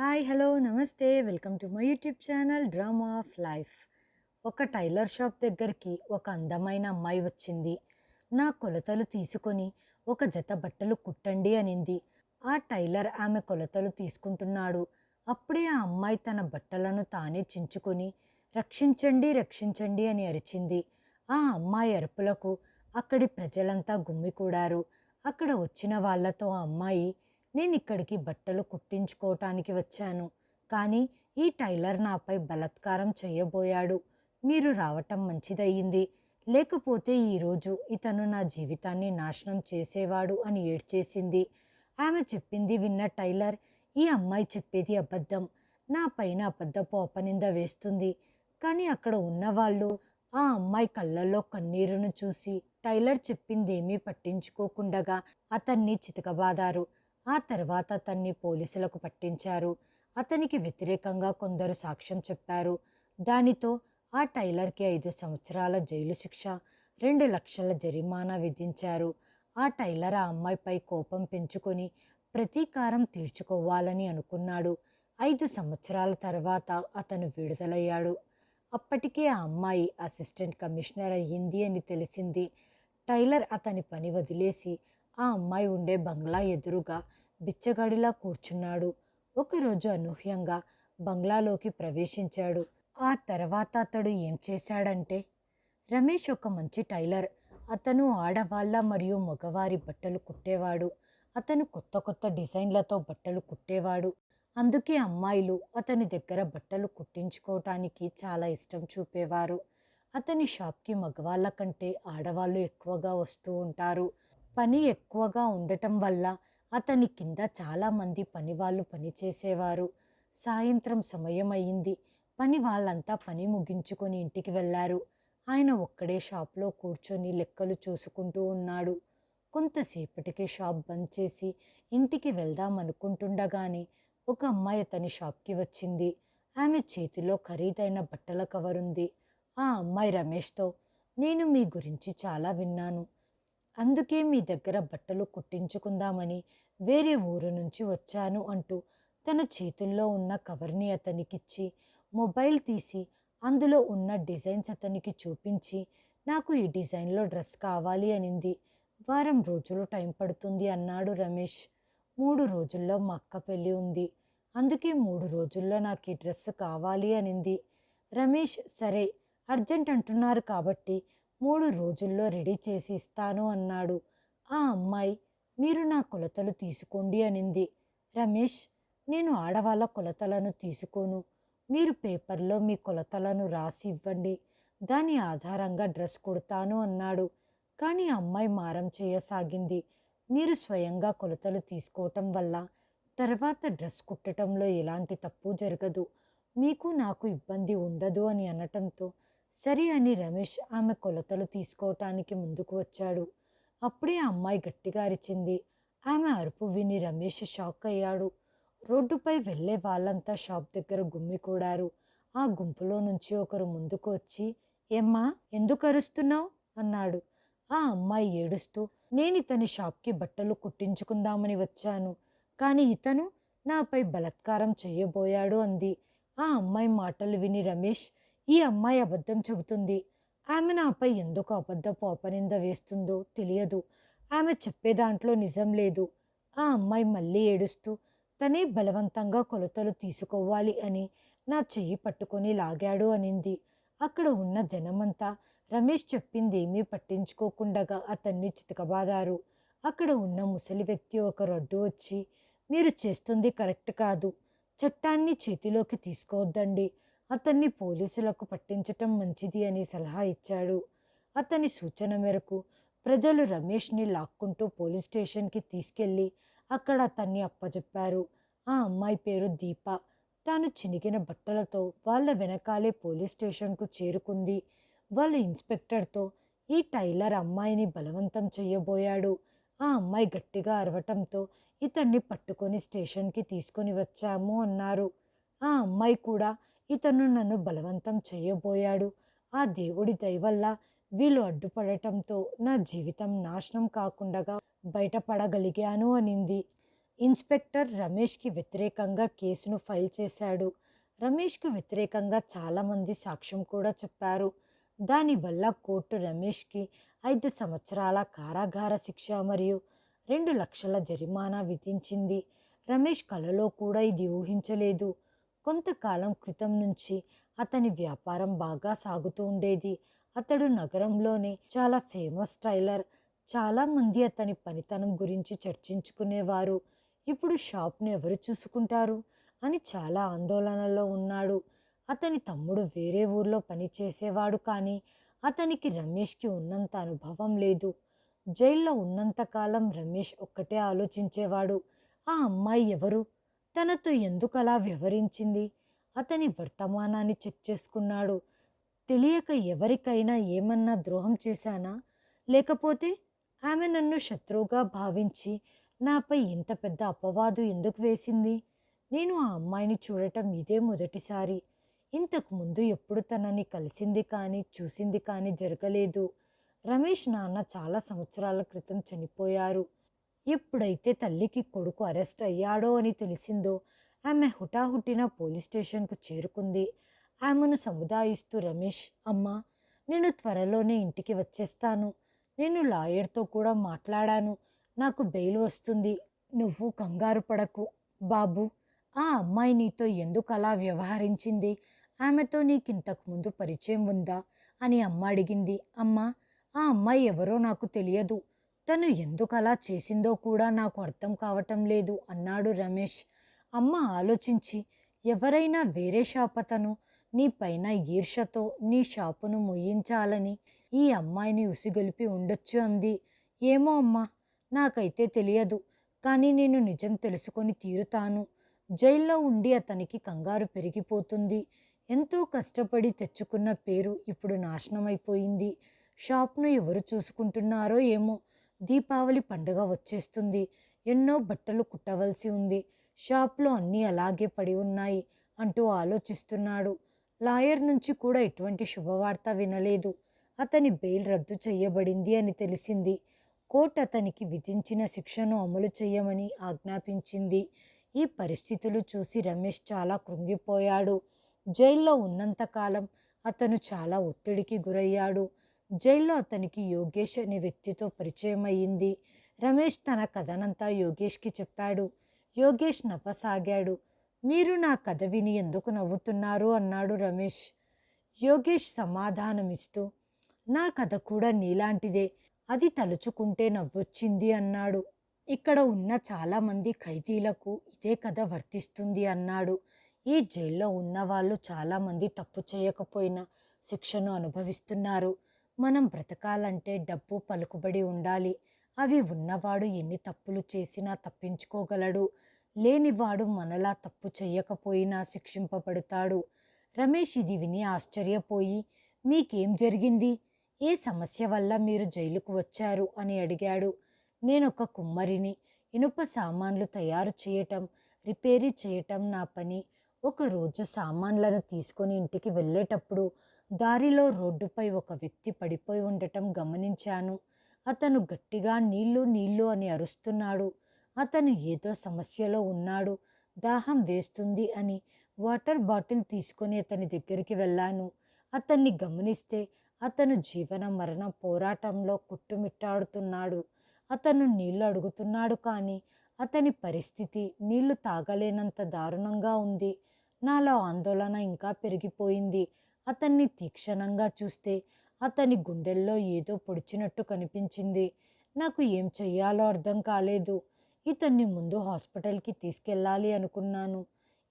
Hi hello నమస్తే. Welcome to my YouTube channel drama of life. ఒక tailor shop దగ్గరికి ఒక అందమైన అమ్మాయి వచ్చింది. నా కొలతలు తీసుకొని ఒక జత బట్టలు కుట్టండి అనింది. ఆ టైలర్ ఆమె కొలతలు తీసుకుంటున్నాడు. అప్పుడే ఆ అమ్మాయి తన బట్టలను తానే చించుకొని రక్షించండి రక్షించండి అని అరిచింది. ఆ అమ్మాయి అరుపులకు అక్కడి ప్రజలంతా గుమ్మికూడారు అక్కడ వచ్చిన వాళ్ళతో ఆ అమ్మాయి నేను ఇక్కడికి బట్టలు కుట్టించుకోవటానికి వచ్చాను. కానీ ఈ టైలర్ నాపై బలాత్కారం చేయబోయాడు. మీరు రావటం మంచిదయ్యింది. లేకపోతే ఈరోజు ఇతను నా జీవితాన్ని నాశనం చేసేవాడు అని ఏడ్చేసింది. ఆమె చెప్పింది విన్న టైలర్ ఈ అమ్మాయి చెప్పేది అబద్ధం. నా పైన అబద్ధపు అపనింద వేస్తుంది. కానీ అక్కడ ఉన్నవాళ్ళు ఆ అమ్మాయి కళ్ళల్లో కన్నీరును చూసి టైలర్ చెప్పిందేమీ పట్టించుకోకుండగా అతన్ని చితకబాదారు. ఆ తర్వాత అతన్ని పోలీసులకు పట్టించారు. అతనికి వ్యతిరేకంగా కొందరు సాక్ష్యం చెప్పారు. దానితో ఆ టైలర్కి ఐదు సంవత్సరాల జైలు శిక్ష రెండు లక్షల జరిమానా విధించారు. ఆ టైలర్ ఆ అమ్మాయిపై కోపం పెంచుకొని ప్రతీకారం తీర్చుకోవాలని అనుకున్నాడు. ఐదు సంవత్సరాల తర్వాత అతను విడుదలయ్యాడు. అప్పటికే ఆ అమ్మాయి అసిస్టెంట్ కమిషనర్ అయ్యింది అని తెలిసింది. టైలర్ అతని పని వదిలేసి ఆ అమ్మాయి ఉండే బంగ్లా ఎదురుగా బిచ్చగాడిలా కూర్చున్నాడు. ఒకరోజు అనూహ్యంగా బంగ్లాలోకి ప్రవేశించాడు. ఆ తర్వాత అతడు ఏం చేశాడంటే రమేష్ ఒక మంచి టైలర్. అతను ఆడవాళ్ళ మరియు మగవారి బట్టలు కుట్టేవాడు. అతను కొత్త కొత్త డిజైన్లతో బట్టలు కుట్టేవాడు. అందుకే అమ్మాయిలు అతని దగ్గర బట్టలు కుట్టించుకోవటానికి చాలా ఇష్టం చూపేవారు. అతని షాప్కి మగవాళ్ళ కంటే ఆడవాళ్ళు ఎక్కువగా వస్తూ ఉంటారు. పని ఎక్కువగా ఉండటం వల్ల అతని కింద చాలామంది పని వాళ్ళు పనిచేసేవారు సాయంత్రం సమయం అయింది పని వాళ్ళంతా పని ముగించుకొని ఇంటికి వెళ్ళారు. ఆయన ఒక్కడే షాప్లో కూర్చొని లెక్కలు చూసుకుంటూ ఉన్నాడు. కొంతసేపటికి షాప్ బంద్ చేసి ఇంటికి వెళ్దాం అనుకుంటుండగానే ఒక అమ్మాయి అతని షాప్కి వచ్చింది. ఆమె చేతిలో ఖరీదైన బట్టల కవర్ ఉంది ఆ అమ్మాయి రమేష్తో నేను మీ గురించి చాలా విన్నాను. అందుకే మీ దగ్గర బట్టలు కుట్టించుకుందామని వేరే ఊరు నుంచి వచ్చాను అంటూ తన చేతుల్లో ఉన్న కవర్ని అతనికిచ్చి మొబైల్ తీసి అందులో ఉన్న డిజైన్స్ అతనికి చూపించి నాకు ఈ డిజైన్లో డ్రెస్ కావాలి అనింది. వారం రోజులు టైం పడుతుంది అన్నాడు రమేష్. మూడు రోజుల్లో మా అక్క పెళ్ళి ఉంది. అందుకే మూడు రోజుల్లో నాకు ఈ డ్రెస్ కావాలి అనింది. రమేష్ సరే అర్జెంట్ అంటున్నారు కాబట్టి మూడు రోజుల్లో రెడీ చేసి ఇస్తాను అన్నాడు. ఆ అమ్మాయి మీరు నా కొలతలు తీసుకోండి అనింది. రమేష్ నేను ఆడవాళ్ళ కొలతలను తీసుకోను. మీరు పేపర్లో మీ కొలతలను రాసి ఇవ్వండి. దాని ఆధారంగా డ్రెస్ కుడతాను అన్నాడు. కానీ ఆ అమ్మాయి మారం చేయసాగింది. మీరు స్వయంగా కొలతలు తీసుకోవటం వల్ల తర్వాత డ్రెస్ కుట్టడంలో ఎలాంటి తప్పు జరగదు. మీకు నాకు ఇబ్బంది ఉండదు అని అనటంతో సరే అని రమేష్ ఆమె కొలతలు తీసుకోవటానికి ముందుకు వచ్చాడు. అప్పుడే ఆ అమ్మాయి గట్టిగా అరిచింది. ఆమె అరుపు విని రమేష్ షాక్ అయ్యాడు. రోడ్డుపై వెళ్ళే వాళ్ళంతా షాప్ దగ్గర గుమ్మికూడారు ఆ గుంపులో నుంచి ఒకరు ముందుకు వచ్చి ఏమ్మా ఎందుకు అరుస్తున్నావు? అన్నాడు. ఆ అమ్మాయి ఏడుస్తూ నేను ఇతని షాప్కి బట్టలు కుట్టించుకుందామని వచ్చాను. కానీ ఇతను నాపై బలాత్కారం చేయబోయాడు అంది. ఆ అమ్మాయి మాటలు విని రమేష్ ఈ అమ్మాయి అబద్ధం చెబుతుంది. ఆమె నాపై ఎందుకు అబద్ధపు అపనింద వేస్తుందో తెలియదు. ఆమె చెప్పే దాంట్లో నిజం లేదు. ఆ అమ్మాయి మళ్ళీ ఏడుస్తూ తనే బలవంతంగా కొలతలు తీసుకోవాలి అని నా చెయ్యి పట్టుకొని లాగాడు అనింది. అక్కడ ఉన్న జనమంతా రమేష్ చెప్పిందేమీ పట్టించుకోకుండగా అతన్ని చితకబాదారు. అక్కడ ఉన్న ముసలి వ్యక్తి ఒక రొడ్డు వచ్చి మీరు చేస్తుంది కరెక్ట్ కాదు. చట్టాన్ని చేతిలోకి తీసుకోవద్దండి. అతన్ని పోలీసులకు పట్టించటం మంచిది అని సలహా ఇచ్చాడు. అతని సూచన మేరకు ప్రజలు రమేష్ని లాక్కుంటూ పోలీస్ స్టేషన్కి తీసుకెళ్ళి అక్కడ అతన్ని అప్పచెప్పారు ఆ అమ్మాయి పేరు దీప. తాను చినిగిన బట్టలతో వాళ్ళ వెనకాలే పోలీస్ స్టేషన్కు చేరుకుంది. వాళ్ళ ఇన్స్పెక్టర్తో ఈ టైలర్ అమ్మాయిని బలవంతం చేయబోయాడు ఆ అమ్మాయి గట్టిగా అరవటంతో ఇతన్ని పట్టుకొని స్టేషన్కి తీసుకొని వచ్చాము అన్నారు. ఆ అమ్మాయి కూడా ఇతను నన్ను బలవంతం చేయబోయాడు. ఆ దేవుడి దయవల్ల వీళ్ళు అడ్డుపడటంతో నా జీవితం నాశనం కాకుండా బయటపడగలిగాను అనింది. ఇన్స్పెక్టర్ రమేష్కి వ్యతిరేకంగా కేసును ఫైల్ చేశాడు. రమేష్కు వ్యతిరేకంగా చాలామంది సాక్ష్యం కూడా చెప్పారు. దానివల్ల కోర్టు రమేష్కి ఐదు సంవత్సరాల కారాగార శిక్ష మరియు రెండు లక్షల జరిమానా విధించింది. రమేష్ కలలో కూడా ఇది ఊహించలేదు. కొంతకాలం క్రితం నుంచి అతని వ్యాపారం బాగా సాగుతూ ఉండేది. అతడు నగరంలోనే చాలా ఫేమస్ టైలర్. చాలామంది అతని పనితనం గురించి చర్చించుకునేవారు. ఇప్పుడు షాప్ను ఎవరు చూసుకుంటారు? అని చాలా ఆందోళనలో ఉన్నాడు. అతని తమ్ముడు వేరే ఊర్లో పనిచేసేవాడు కానీ అతనికి రమేష్కి ఉన్నంత అనుభవం లేదు. జైల్లో ఉన్నంతకాలం రమేష్ ఒక్కటే ఆలోచించేవాడు. ఆ అమ్మాయి ఎవరు? తనతో ఎందుకు అలా వ్యవహరించింది? అతని వర్తమానాన్ని చెక్ చేసుకున్నాడు. తెలియక ఎవరికైనా ఏమన్నా ద్రోహం చేశానా? లేకపోతే ఆమె నన్ను శత్రువుగా భావించి నాపై ఇంత పెద్ద అపవాదు ఎందుకు వేసింది? నేను ఆ అమ్మాయిని చూడటం ఇదే మొదటిసారి. ఇంతకు ముందు ఎప్పుడు తనని కలిసింది కానీ చూసింది కానీ జరగలేదు. రమేష్ నాన్న చాలా సంవత్సరాల క్రితం చనిపోయారు. ఎప్పుడైతే తల్లికి కొడుకు అరెస్ట్ అయ్యాడో అని తెలిసిందో ఆమె హుటాహుటిన పోలీస్ స్టేషన్కు చేరుకుంది. ఆమెను సముదాయిస్తూ రమేష్ అమ్మ నేను త్వరలోనే ఇంటికి వచ్చేస్తాను. నేను లాయర్తో కూడా మాట్లాడాను. నాకు బెయిల్ వస్తుంది. నువ్వు కంగారు పడకు. బాబు ఆ అమ్మాయి నీతో ఎందుకు అలా వ్యవహరించింది? ఆమెతో నీకు ఇంతకుముందు పరిచయం ఉందా? అని అమ్మ అడిగింది. అమ్మ ఆ అమ్మాయి ఎవరో నాకు తెలియదు. తను ఎందుకు అలా చేసిందో కూడా నాకు అర్థం కావటం లేదు అన్నాడు రమేష్. అమ్మ ఆలోచించి ఎవరైనా వేరే షాప్ అతను నీ పైన ఈర్షతో నీ షాపును ముయించాలని ఈ అమ్మాయిని ఉసిగొలిపి ఉండొచ్చు అంది. ఏమో అమ్మా నాకైతే తెలియదు కానీ నేను నిజం తెలుసుకొని తీరుతాను. జైల్లో ఉండి అతనికి కంగారు పెరిగిపోతుంది. ఎంతో కష్టపడి తెచ్చుకున్న పేరు ఇప్పుడు నాశనమైపోయింది. షాప్ను ఎవరు చూసుకుంటున్నారో ఏమో దీపావళి పండుగ వచ్చేస్తుంది. ఎన్నో బట్టలు కుట్టవలసి ఉంది. షాప్లో అన్నీ అలాగే పడి ఉన్నాయి అంటూ ఆలోచిస్తున్నాడు. లాయర్ నుంచి కూడా ఎటువంటి శుభవార్త వినలేదు. అతని బెయిల్ రద్దు చేయబడింది అని తెలిసింది. కోర్టు అతనికి విధించిన శిక్షను అమలు చేయమని ఆజ్ఞాపించింది. ఈ పరిస్థితులు చూసి రమేష్ చాలా కృంగిపోయాడు. జైల్లో ఉన్నంతకాలం అతను చాలా ఒత్తిడికి గురయ్యాడు. జైల్లో అతనికి యోగేష్ అనే వ్యక్తితో పరిచయం అయ్యింది రమేష్ తన కథనంతా యోగేష్కి చెప్పాడు. యోగేష్ నవ్వసాగాడు. మీరు నా కథ విని ఎందుకు నవ్వుతున్నారు? అన్నాడు రమేష్. యోగేష్ సమాధానమిస్తూ నా కథ కూడా నీలాంటిదే. అది తలుచుకుంటే నవ్వొచ్చింది అన్నాడు. ఇక్కడ ఉన్న చాలామంది ఖైదీలకు ఇదే కథ వర్తిస్తుంది అన్నాడు. ఈ జైల్లో ఉన్న వాళ్ళు చాలామంది తప్పు చేయకపోయినా శిక్షను అనుభవిస్తున్నారు. మనం బ్రతకాలంటే డబ్బు పలుకుబడి ఉండాలి. అవి ఉన్నవాడు ఎన్ని తప్పులు చేసినా తప్పించుకోగలడు. లేనివాడు మనలా తప్పు చేయకపోయినా శిక్షింపబడతాడు. రమేష్ ఇది విని ఆశ్చర్యపోయి మీకేం జరిగింది? ఏ సమస్య వల్ల మీరు జైలుకు వచ్చారు? అని అడిగాడు. నేను ఒక కుమ్మరిని. ఇనుప సామాన్లు తయారు చేయటం రిపేరీ చేయటం నా పని. ఒకరోజు సామాన్లను తీసుకొని ఇంటికి వెళ్ళేటప్పుడు దారిలో రోడ్డుపై ఒక వ్యక్తి పడిపోయి ఉండటం గమనించాను. అతను గట్టిగా నీళ్ళు నీళ్ళు అని అరుస్తున్నాడు. అతను ఏదో సమస్యలో ఉన్నాడు. దాహం వేస్తుంది అని వాటర్ బాటిల్ తీసుకొని అతని దగ్గరికి వెళ్ళాను. అతన్ని గమనిస్తే అతను జీవన మరణ పోరాటంలో కుట్టుమిట్టాడుతున్నాడు. అతను నీళ్ళు అడుగుతున్నాడు కానీ అతని పరిస్థితి నీళ్ళు తాగలేనంత దారుణంగా ఉంది. నాలో ఆందోళన ఇంకా పెరిగిపోయింది. అతన్ని తీక్షణంగా చూస్తే అతని గుండెల్లో ఏదో పొడిచినట్టు కనిపించింది. నాకు ఏం చెయ్యాలో అర్థం కాలేదు. ఇతన్ని ముందు హాస్పిటల్కి తీసుకెళ్ళాలి అనుకున్నాను.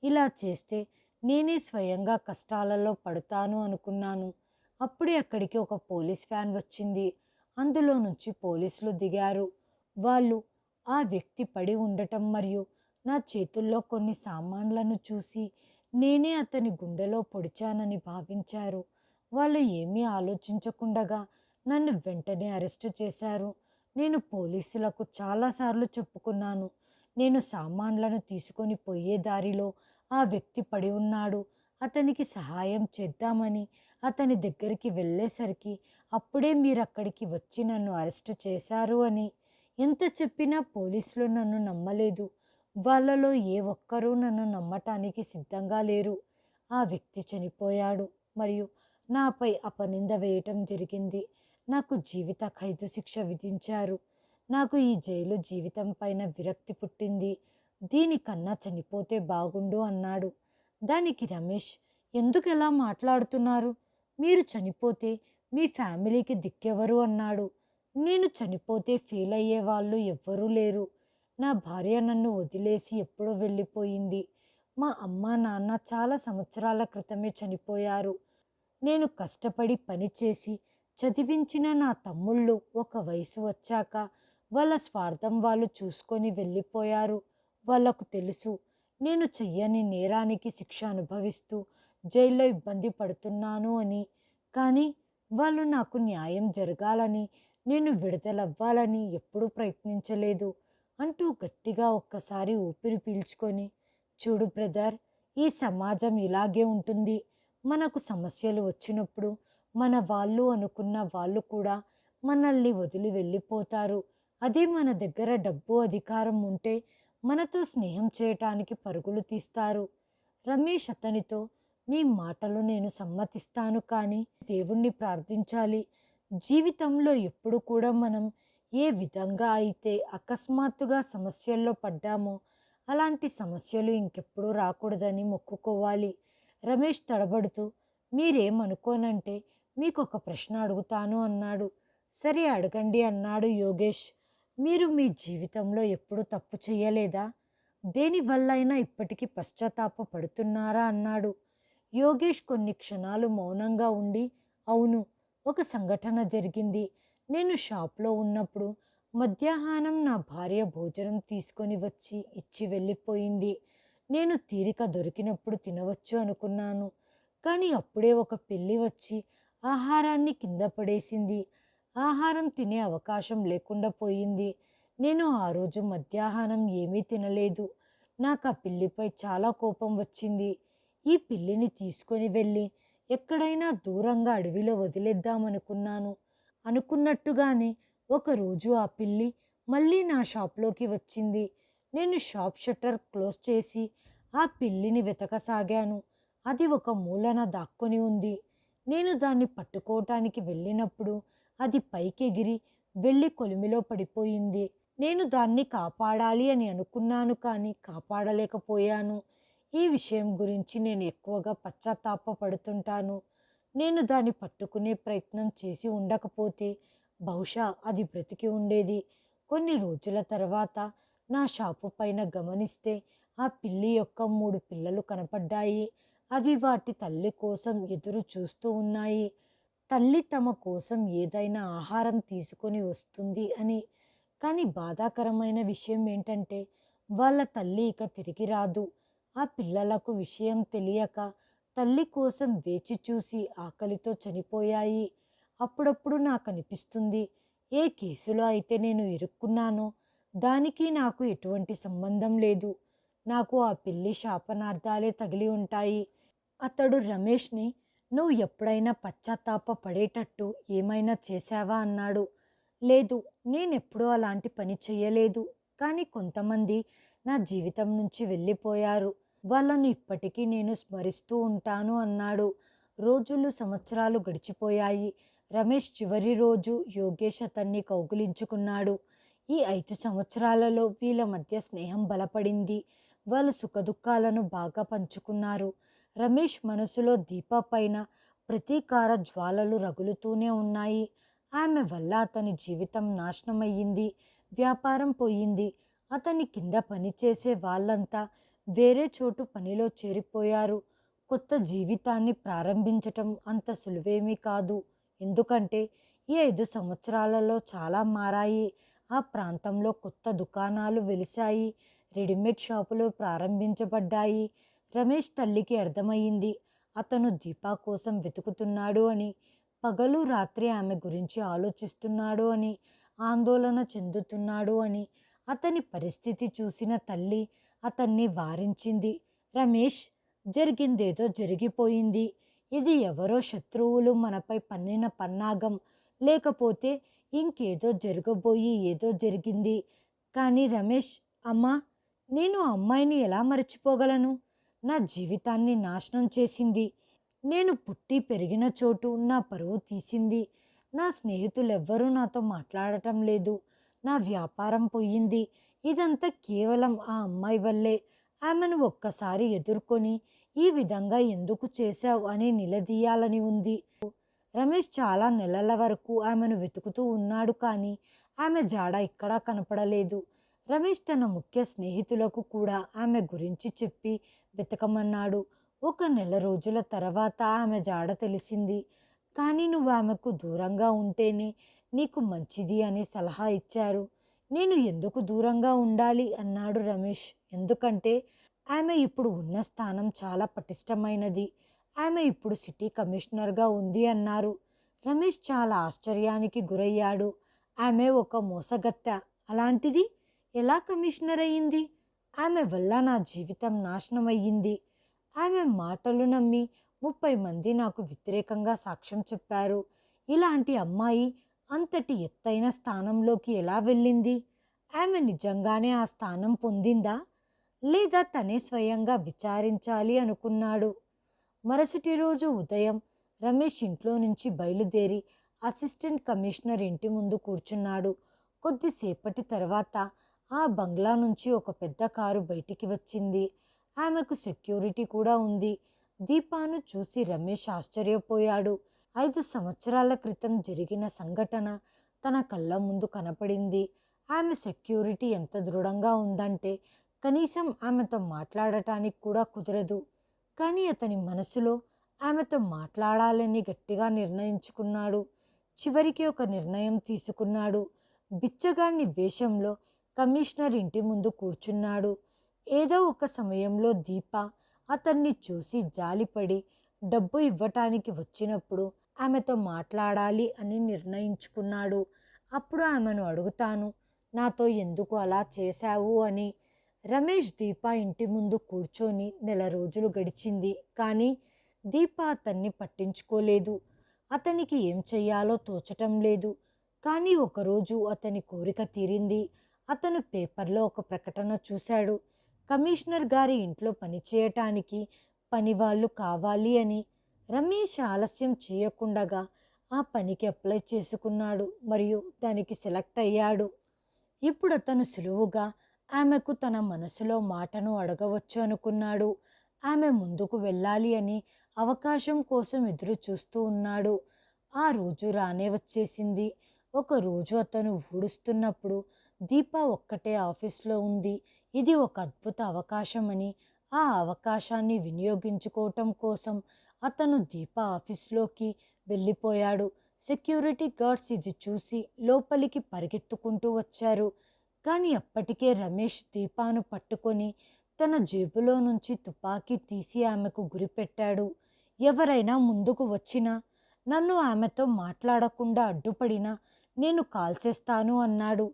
ఇలా చేస్తే నేనే స్వయంగా కష్టాలలో పడతాను అనుకున్నాను. అప్పుడే అక్కడికి ఒక పోలీస్ వ్యాన్ వచ్చింది. అందులో నుంచి పోలీసులు దిగారు. వాళ్ళు ఆ వ్యక్తి పడి ఉండటం మరియు నా చేతుల్లో కొన్ని సామాన్లను చూసి నేనే అతని గుండెలో పొడిచానని భావించారు. వాళ్ళు ఏమీ ఆలోచించకుండగా నన్ను వెంటనే అరెస్ట్ చేశారు. నేను పోలీసులకు చాలాసార్లు చెప్పుకున్నాను. నేను సామాన్లను తీసుకొని పోయే దారిలో ఆ వ్యక్తి పడి ఉన్నాడు. అతనికి సహాయం చేద్దామని అతని దగ్గరికి వెళ్ళేసరికి అప్పుడే మీరు అక్కడికి వచ్చి నన్ను అరెస్ట్ చేశారు అని. ఎంత చెప్పినా పోలీసులు నన్ను నమ్మలేదు. వాళ్ళలో ఏ ఒక్కరూ నన్ను నమ్మటానికి సిద్ధంగా లేరు. ఆ వ్యక్తి చనిపోయాడు. మరియు నాపై అపనింద వేయటం జరిగింది. నాకు జీవిత ఖైదు శిక్ష విధించారు. నాకు ఈ జైలు జీవితం పైన విరక్తి పుట్టింది. దీనికన్నా చనిపోతే బాగుండు అన్నాడు. దానికి రమేష్ ఎందుకు ఎలా మాట్లాడుతున్నారు? మీరు చనిపోతే మీ ఫ్యామిలీకి దిక్కెవరు? అన్నాడు. నేను చనిపోతే ఫీల్ అయ్యే వాళ్ళు ఎవ్వరూ లేరు. నా భార్య నన్ను వదిలేసి ఎప్పుడో వెళ్ళిపోయింది. మా అమ్మ నాన్న చాలా సంవత్సరాల క్రితమే చనిపోయారు. నేను కష్టపడి పనిచేసి చదివించిన నా తమ్ముళ్ళు ఒక వయసు వచ్చాక వాళ్ళ స్వార్థం వాళ్ళు చూసుకొని వెళ్ళిపోయారు. వాళ్ళకు తెలుసు నేను చెయ్యని నేరానికి శిక్ష అనుభవిస్తూ జైల్లో ఇబ్బంది పడుతున్నాను అని. కానీ వాళ్ళు నాకు న్యాయం జరగాలని నేను విడుదలవ్వాలని ఎప్పుడూ ప్రయత్నించలేదు. అంటూ గట్టిగా ఒక్కసారి ఊపిరి పీల్చుకొని చూడు బ్రదర్ ఈ సమాజం ఇలాగే ఉంటుంది. మనకు సమస్యలు వచ్చినప్పుడు మన వాళ్ళు అనుకున్న వాళ్ళు కూడా మనల్ని వదిలి వెళ్ళిపోతారు. అదే మన దగ్గర డబ్బు అధికారం ఉంటే మనతో స్నేహం చేయటానికి పరుగులు తీస్తారు. రమేష్ అతనితో మీ మాటలు నేను సమ్మతిస్తాను కానీ దేవుణ్ణి ప్రార్థించాలి. జీవితంలో ఎప్పుడు కూడా మనం ఏ విధంగా అయితే అకస్మాత్తుగా సమస్యల్లో పడ్డామో అలాంటి సమస్యలు ఇంకెప్పుడు రాకూడదని మొక్కుకోవాలి. రమేష్ తడబడుతూ మీరేమనుకోనంటే మీకు ఒక ప్రశ్న అడుగుతాను అన్నాడు. సరే అడగండి అన్నాడు యోగేష్. మీరు మీ జీవితంలో ఎప్పుడు తప్పు చేయలేదా? దేనివల్లైనా ఇప్పటికీ పశ్చాత్తాప పడుతున్నారా? అన్నాడు. యోగేష్ కొన్ని క్షణాలు మౌనంగా ఉండి అవును ఒక సంఘటన జరిగింది. నేను షాప్లో ఉన్నప్పుడు మధ్యాహ్నం నా భార్య భోజనం తీసుకొని వచ్చి ఇచ్చి వెళ్ళిపోయింది. నేను తీరిక దొరికినప్పుడు తినవచ్చు అనుకున్నాను. కానీ అప్పుడే ఒక పెళ్ళి వచ్చి ఆహారాన్ని కింద పడేసింది. ఆహారం తినే అవకాశం లేకుండా పోయింది. నేను ఆ రోజు మధ్యాహ్నం ఏమీ తినలేదు. నాకు ఆ పిల్లిపై చాలా కోపం వచ్చింది. ఈ పిల్లిని తీసుకొని వెళ్ళి ఎక్కడైనా దూరంగా అడవిలో వదిలేద్దామనుకున్నాను. అనుకున్నట్టుగానే ఒకరోజు ఆ పిల్లి మళ్ళీ నా షాప్లోకి వచ్చింది. నేను షాప్ షట్టర్ క్లోజ్ చేసి ఆ పిల్లిని వెతకసాగాను. అది ఒక మూలన దాక్కొని ఉంది. నేను దాన్ని పట్టుకోవటానికి వెళ్ళినప్పుడు అది పైకెగిరి వెళ్ళి కొలిమిలో పడిపోయింది. నేను దాన్ని కాపాడాలి అని అనుకున్నాను కానీ కాపాడలేకపోయాను. ఈ విషయం గురించి నేను ఎక్కువగా పశ్చాత్తాప పడుతుంటాను నేను దాన్ని పట్టుకునే ప్రయత్నం చేసి ఉండకపోతే బహుశా అది బ్రతికి ఉండేది. కొన్ని రోజుల తర్వాత నా షాపు పైన గమనిస్తే ఆ పిల్లి యొక్క మూడు పిల్లలు కనపడ్డాయి. అవి వాటి తల్లి కోసం ఎదురు చూస్తూ ఉన్నాయి. తల్లి తమ కోసం ఏదైనా ఆహారం తీసుకొని వస్తుంది అని. కానీ బాధాకరమైన విషయం ఏంటంటే వాళ్ళ తల్లి ఇక తిరిగి రాదు. ఆ పిల్లలకు విషయం తెలియక తల్లి కోసం వేచి చూసి ఆకలితో చనిపోయాయి. అప్పుడప్పుడు నాకు అనిపిస్తుంది ఏ కేసులో అయితే నేను ఇరుక్కున్నానో దానికి నాకు ఎటువంటి సంబంధం లేదు. నాకు ఆ పిల్లి శాపనార్థాలే తగిలి ఉంటాయి. అతడు రమేష్ని నువ్వు ఎప్పుడైనా పశ్చాత్తాప పడేటట్టు ఏమైనా చేశావా? అన్నాడు. లేదు నేనెప్పుడూ అలాంటి పని చేయలేదు కానీ కొంతమంది నా జీవితం నుంచి వెళ్ళిపోయారు. వాళ్ళను ఇప్పటికీ నేను స్మరిస్తూ ఉంటాను అన్నాడు. రోజులు సంవత్సరాలు గడిచిపోయాయి. రమేష్ చివరి రోజు యోగేష్ అతన్ని కౌగిలించుకున్నాడు. ఈ ఐదు సంవత్సరాలలో వీళ్ళ మధ్య స్నేహం బలపడింది. వాళ్ళు సుఖదుఖాలను బాగా పంచుకున్నారు. రమేష్ మనసులో దీప పైన ప్రతీకార జ్వాలలు రగులుతూనే ఉన్నాయి. ఆమె వల్ల అతని జీవితం నాశనమయ్యింది. వ్యాపారం పోయింది. అతని కింద పనిచేసే వాళ్ళంతా వేరే చోటు పనిలో చేరిపోయారు. కొత్త జీవితాన్ని ప్రారంభించటం అంత సులువేమీ కాదు. ఎందుకంటే ఈ ఐదు సంవత్సరాలలో చాలా మారాయి. ఆ ప్రాంతంలో కొత్త దుకాణాలు వెలిశాయి. రెడీమేడ్ షాపులు ప్రారంభించబడ్డాయి. రమేష్ తల్లికి అర్థమయ్యింది. అతను దీపా కోసం వెతుకుతున్నాడు అని పగలు రాత్రి ఆమె గురించి ఆలోచిస్తున్నాడు అని ఆందోళన చెందుతున్నాడు అని అతని పరిస్థితి చూసిన తల్లి అతన్ని వారించింది. రమేష్ జరిగిందేదో జరిగిపోయింది. ఇది ఎవరో శత్రువులు మనపై పన్నిన పన్నాగం. లేకపోతే ఇంకేదో జరగబోయి ఏదో జరిగింది. కానీ రమేష్ అమ్మా నేను అమ్మాయిని ఎలా మర్చిపోగలను? నా జీవితాన్ని నాశనం చేసింది. నేను పుట్టి పెరిగిన చోటు నా పరువు తీసింది. నా స్నేహితులెవ్వరూ నాతో మాట్లాడటం లేదు. నా వ్యాపారం పోయింది. ఇదంతా కేవలం ఆ అమ్మాయి వల్లే. ఆమెను ఒక్కసారి ఎదుర్కొని ఈ విధంగా ఎందుకు చేశావు అని నిలదీయాలని ఉంది. రమేష్ చాలా నెలల వరకు ఆమెను వెతుకుతూ ఉన్నాడు కానీ ఆమె జాడ ఇక్కడా కనపడలేదు. రమేష్ తన ముఖ్య స్నేహితులకు కూడా ఆమె గురించి చెప్పి వెతకమన్నాడు. ఒక నెల రోజుల తర్వాత ఆమె జాడ తెలిసింది. కానీ నువ్వు ఆమెకు దూరంగా ఉంటేనే నీకు మంచిది అని సలహా ఇచ్చారు. నేను ఎందుకు దూరంగా ఉండాలి అన్నాడు రమేష్. ఎందుకంటే ఆమె ఇప్పుడు ఉన్న స్థానం చాలా పటిష్టమైనది. ఆమె ఇప్పుడు సిటీ కమిషనర్గా ఉంది అన్నారు. రమేష్ చాలా ఆశ్చర్యానికి గురయ్యాడు. ఆమె ఒక మోసగత్త. అలాంటిది ఎలా కమిషనర్ అయ్యింది? ఆమె వల్ల నా జీవితం నాశనం అయ్యింది. ఆమె మాటలు నమ్మి ముప్పై మంది నాకు వ్యతిరేకంగా సాక్ష్యం చెప్పారు. ఇలాంటి అమ్మాయి అంతటి ఎత్తైన స్థానంలోకి ఎలా వెళ్ళింది? ఆమె నిజంగానే ఆ స్థానం పొందిందా? లేదా తనే స్వయంగా విచారించాలి అనుకున్నాడు. మరుసటి రోజు ఉదయం రమేష్ ఇంట్లో నుంచి బయలుదేరి అసిస్టెంట్ కమిషనర్ ఇంటి ముందు కూర్చున్నాడు. కొద్దిసేపటి తర్వాత ఆ బంగ్లా నుంచి ఒక పెద్ద కారు బయటికి వచ్చింది. ఆమెకు సెక్యూరిటీ కూడా ఉంది. దీపాను చూసి రమేష్ ఆశ్చర్యపోయాడు. ఐదు సంవత్సరాల క్రితం జరిగిన సంఘటన తన కళ్ళ ముందు కనపడింది. ఆమె సెక్యూరిటీ ఎంత దృఢంగా ఉందంటే కనీసం ఆమెతో మాట్లాడటానికి కూడా కుదరదు. కానీ అతని మనసులో ఆమెతో మాట్లాడాలని గట్టిగా నిర్ణయించుకున్నాడు. చివరికి ఒక నిర్ణయం తీసుకున్నాడు. బిచ్చగాన్ని వేషంలో కమిషనర్ ఇంటి ముందు కూర్చున్నాడు. ఏదో ఒక సమయంలో దీప అతన్ని చూసి జాలిపడి డబ్బు ఇవ్వటానికి వచ్చినప్పుడు ఆమెతో మాట్లాడాలి అని నిర్ణయించుకున్నాడు. అప్పుడు ఆమెను అడుగుతాను నాతో ఎందుకు అలా చేశావు? అని. రమేష్ దీప ఇంటి ముందు కూర్చొని నెల రోజులు గడిచింది కానీ దీప అతన్ని పట్టించుకోలేదు. అతనికి ఏం చెయ్యాలో తోచటం లేదు. కానీ ఒకరోజు అతని కోరిక తీరింది. అతను పేపర్లో ఒక ప్రకటన చూశాడు. కమిషనర్ గారి ఇంట్లో పనిచేయటానికి పనివాళ్ళు కావాలి అని. రమేష్ ఆలస్యం చేయకుండగా ఆ పనికి అప్లై చేసుకున్నాడు మరియు దానికి సెలెక్ట్ అయ్యాడు. ఇప్పుడు అతను సులువుగా ఆమెకు తన మనసులో మాటను అడగవచ్చు అనుకున్నాడు. ఆమె ముందుకు వెళ్ళాలి అని అవకాశం కోసం ఎదురు చూస్తూ ఉన్నాడు. ఆ రోజు రానే వచ్చేసింది. ఒక రోజు అతను ఊడుస్తున్నప్పుడు దీప ఒక్కటే ఆఫీస్లో ఉంది. ఇది ఒక అద్భుత అవకాశం అని ఆ అవకాశాన్ని వినియోగించుకోవటం కోసం అతను దీప ఆఫీస్లోకి వెళ్ళిపోయాడు. సెక్యూరిటీ గార్డ్స్ ఇది చూసి లోపలికి పరిగెత్తుకుంటూ వచ్చారు. కానీ అప్పటికే రమేష్ దీపాను పట్టుకొని తన జేబులో నుంచి తుపాకీ తీసి ఆమెకు గురిపెట్టాడు. ఎవరైనా ముందుకు వచ్చినా నన్ను ఆమెతో మాట్లాడకుండా అడ్డుపడినా నేను కాల్ చేస్తాను అన్నాడు.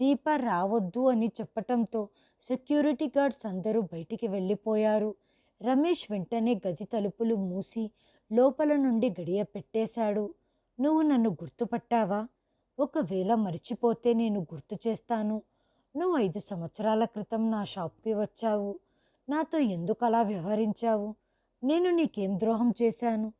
దీప రావద్దు అని చెప్పటంతో సెక్యూరిటీ గార్డ్స్ అందరూ బయటికి వెళ్ళిపోయారు. రమేష్ వెంటనే గది తలుపులు మూసి లోపల నుండి గడియ పెట్టేశాడు. నువ్వు నన్ను గుర్తుపట్టావా? ఒకవేళ మర్చిపోతే నేను గుర్తు చేస్తాను. నువ్వు ఐదు సంవత్సరాల క్రితం నా షాప్కి వచ్చావు. నాతో ఎందుకు అలా వ్యవహరించావు? నేను నీకేం ద్రోహం చేశాను?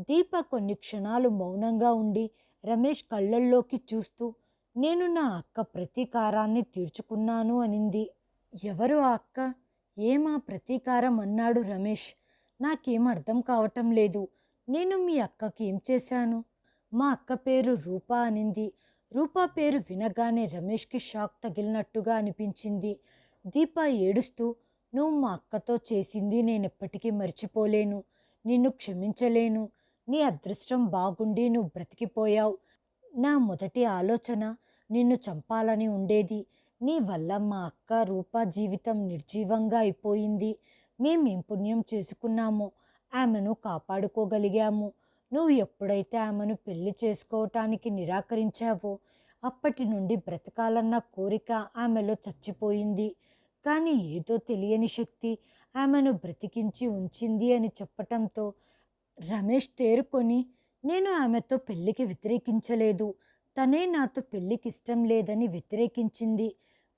దీప కొన్ని క్షణాలు మౌనంగా ఉండి రమేష్ కళ్ళల్లోకి చూస్తూ నేను నా అక్క ప్రతీకారాన్ని తీర్చుకున్నాను అనింది. ఎవరు ఆ అక్క? ఏమా ప్రతీకారం అన్నాడు రమేష్. నాకేం అర్థం కావటం లేదు. నేను మీ అక్కకి ఏం చేశాను? మా అక్క పేరు రూపా అనింది. రూప పేరు వినగానే రమేష్కి షాక్ తగిలినట్టుగా అనిపించింది. దీప ఏడుస్తూ నువ్వు మా అక్కతో చేసింది నేను ఎప్పటికీ మర్చిపోలేను. నిన్ను క్షమించలేను. నీ అదృష్టం బాగుండి నువ్వు బ్రతికిపోయావు. నా మొదటి ఆలోచన నిన్ను చంపాలని ఉండేది. నీ వల్ల మా అక్క రూప జీవితం నిర్జీవంగా అయిపోయింది. మేమేం పుణ్యం చేసుకున్నాము ఆమెను కాపాడుకోగలిగాము. నువ్వు ఎప్పుడైతే ఆమెను పెళ్ళి చేసుకోవటానికి నిరాకరించావో అప్పటి నుండి బ్రతకాలన్న కోరిక ఆమెలో చచ్చిపోయింది. కానీ ఏదో తెలియని శక్తి ఆమెను బ్రతికించి ఉంచింది అని చెప్పటంతో రమేష్ తేరుకొని నేను ఆమెతో పెళ్ళికి వ్యతిరేకించలేదు. తనే నాతో పెళ్ళికి ఇష్టం లేదని వ్యతిరేకించింది.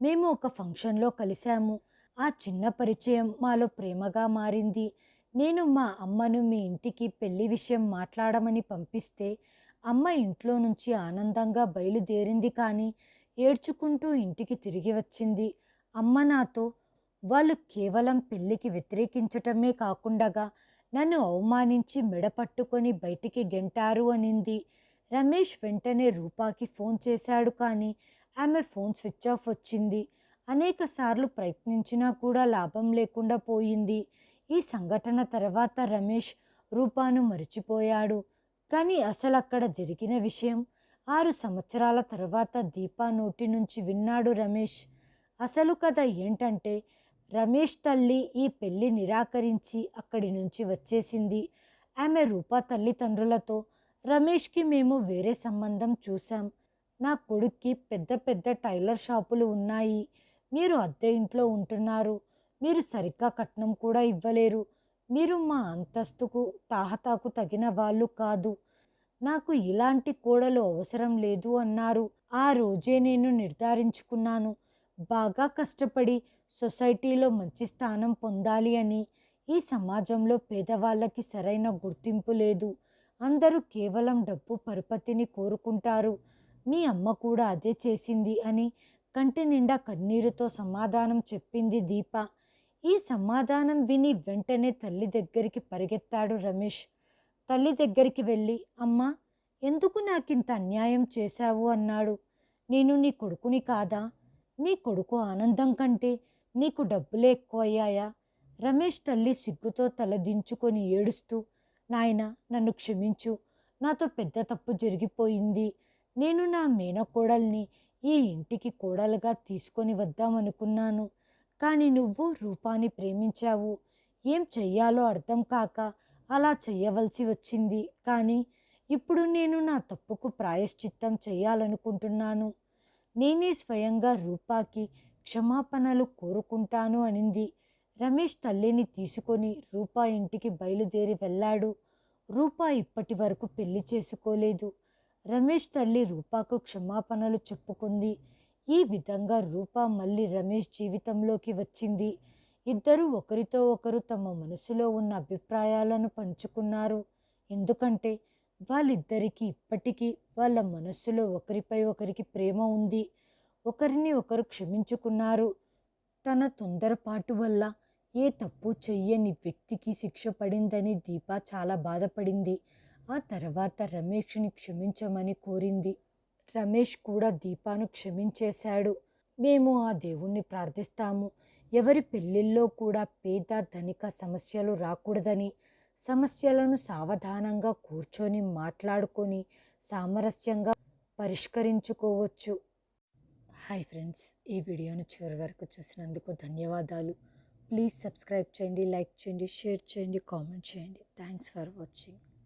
మేము ఒక ఫంక్షన్లో కలిశాము. ఆ చిన్న పరిచయం మాలో ప్రేమగా మారింది. నేను మా అమ్మను మీ ఇంటికి పెళ్ళి విషయం మాట్లాడమని పంపిస్తే అమ్మ ఇంట్లో నుంచి ఆనందంగా బయలుదేరింది కానీ ఏడ్చుకుంటూ ఇంటికి తిరిగి వచ్చింది. అమ్మ నాతో వాళ్ళు కేవలం పెళ్ళికి వ్యతిరేకించటమే కాకుండా నన్ను అవమానించి మెడ పట్టుకొని బయటికి గెంటారు అనింది. రమేష్ వెంటనే రూపాకి ఫోన్ చేశాడు కానీ ఆమె ఫోన్ స్విచ్ ఆఫ్ వచ్చింది. అనేక సార్లు ప్రయత్నించినా కూడా లాభం లేకుండా పోయింది. ఈ సంఘటన తర్వాత రమేష్ రూపాను మరిచిపోయాడు. కానీ అసలు అక్కడ జరిగిన విషయం ఆరు సంవత్సరాల తర్వాత దీపా నోటి నుంచి విన్నాడు రమేష్. అసలు కథ ఏంటంటే రమేష్ తల్లి ఈ పెళ్ళి నిరాకరించి అక్కడి నుంచి వచ్చేసింది. ఆమె రూపా తల్లిదండ్రులతో రమేష్కి మేము వేరే సంబంధం చూసాం నా కొడుక్కి పెద్ద పెద్ద టైలర్ షాపులు ఉన్నాయి. మీరు అద్దె ఇంట్లో ఉంటున్నారు. మీరు సరిగ్గా కట్నం కూడా ఇవ్వలేరు. మీరు మా అంతస్తుకు తాహతాకు తగిన వాళ్ళు కాదు. నాకు ఇలాంటి కోడలు అవసరం లేదు అన్నారు. ఆ రోజే నేను నిర్ధారించుకున్నాను. బాగా కష్టపడి సొసైటీలో మంచి స్థానం పొందాలి అని. ఈ సమాజంలో పేదవాళ్ళకి సరైన గుర్తింపు లేదు. అందరూ కేవలం డబ్బు పరపతిని కోరుకుంటారు. మీ అమ్మ కూడా అదే చేసింది అని కంటి నిండా కన్నీరుతో సమాధానం చెప్పింది దీప. ఈ సమాధానం విని వెంటనే తల్లి దగ్గరికి పరిగెత్తాడు రమేష్. తల్లి దగ్గరికి వెళ్ళి అమ్మ ఎందుకు నాకింత అన్యాయం చేశావు? అన్నాడు. నేను నీ కొడుకుని కాదా? నీ కొడుకు ఆనందం కంటే నీకు డబ్బులే ఎక్కువయ్యాయా? రమేష్ తల్లి సిగ్గుతో తలదించుకొని ఏడుస్తూ నాయన నన్ను క్షమించు. నాతో పెద్ద తప్పు జరిగిపోయింది. నేను నా మేనకోడల్ని ఈ ఇంటికి కోడలుగా తీసుకొని వద్దామనుకున్నాను. కానీ నువ్వు రూపాన్ని ప్రేమించావు. ఏం చెయ్యాలో అర్థం కాక అలా చెయ్యవలసి వచ్చింది. కానీ ఇప్పుడు నేను నా తప్పుకు ప్రాయశ్చిత్తం చేయాలనుకుంటున్నాను నేనే స్వయంగా రూపాకి క్షమాపణలు కోరుకుంటాను అనింది. రమేష్ తల్లిని తీసుకొని రూపా ఇంటికి బయలుదేరి వెళ్ళాడు. రూపా ఇప్పటి వరకు పెళ్ళి చేసుకోలేదు. రమేష్ తల్లి రూపాకు క్షమాపణలు చెప్పుకుంది. ఈ విధంగా రూపా మళ్ళీ రమేష్ జీవితంలోకి వచ్చింది. ఇద్దరు ఒకరితో ఒకరు తమ మనసులో ఉన్న అభిప్రాయాలను పంచుకున్నారు. ఎందుకంటే వాళ్ళిద్దరికీ ఇప్పటికీ వాళ్ళ మనస్సులో ఒకరిపై ఒకరికి ప్రేమ ఉంది. ఒకరిని ఒకరు క్షమించుకున్నారు. తన తొందరపాటు వల్ల ఏ తప్పు చెయ్యని వ్యక్తికి శిక్ష పడిందని దీప చాలా బాధపడింది. ఆ తర్వాత రమేష్ని క్షమించమని కోరింది. రమేష్ కూడా దీపాను క్షమించేశాడు. మేము ఆ దేవుణ్ణి ప్రార్థిస్తాము. ఎవరి పెళ్ళిళ్ళలో కూడా పేద ధనిక సమస్యలు రాకూడదని సమస్యలను సావధానంగా కూర్చొని మాట్లాడుకొని సామరస్యంగా పరిష్కరించుకోవచ్చు. హాయ్ ఫ్రెండ్స్ ఈ వీడియోను చివరి వరకు చూసినందుకు ధన్యవాదాలు. ప్లీజ్ సబ్స్క్రైబ్ చేయండి లైక్ చేయండి షేర్ చేయండి కామెంట్ చేయండి. Thanks for watching.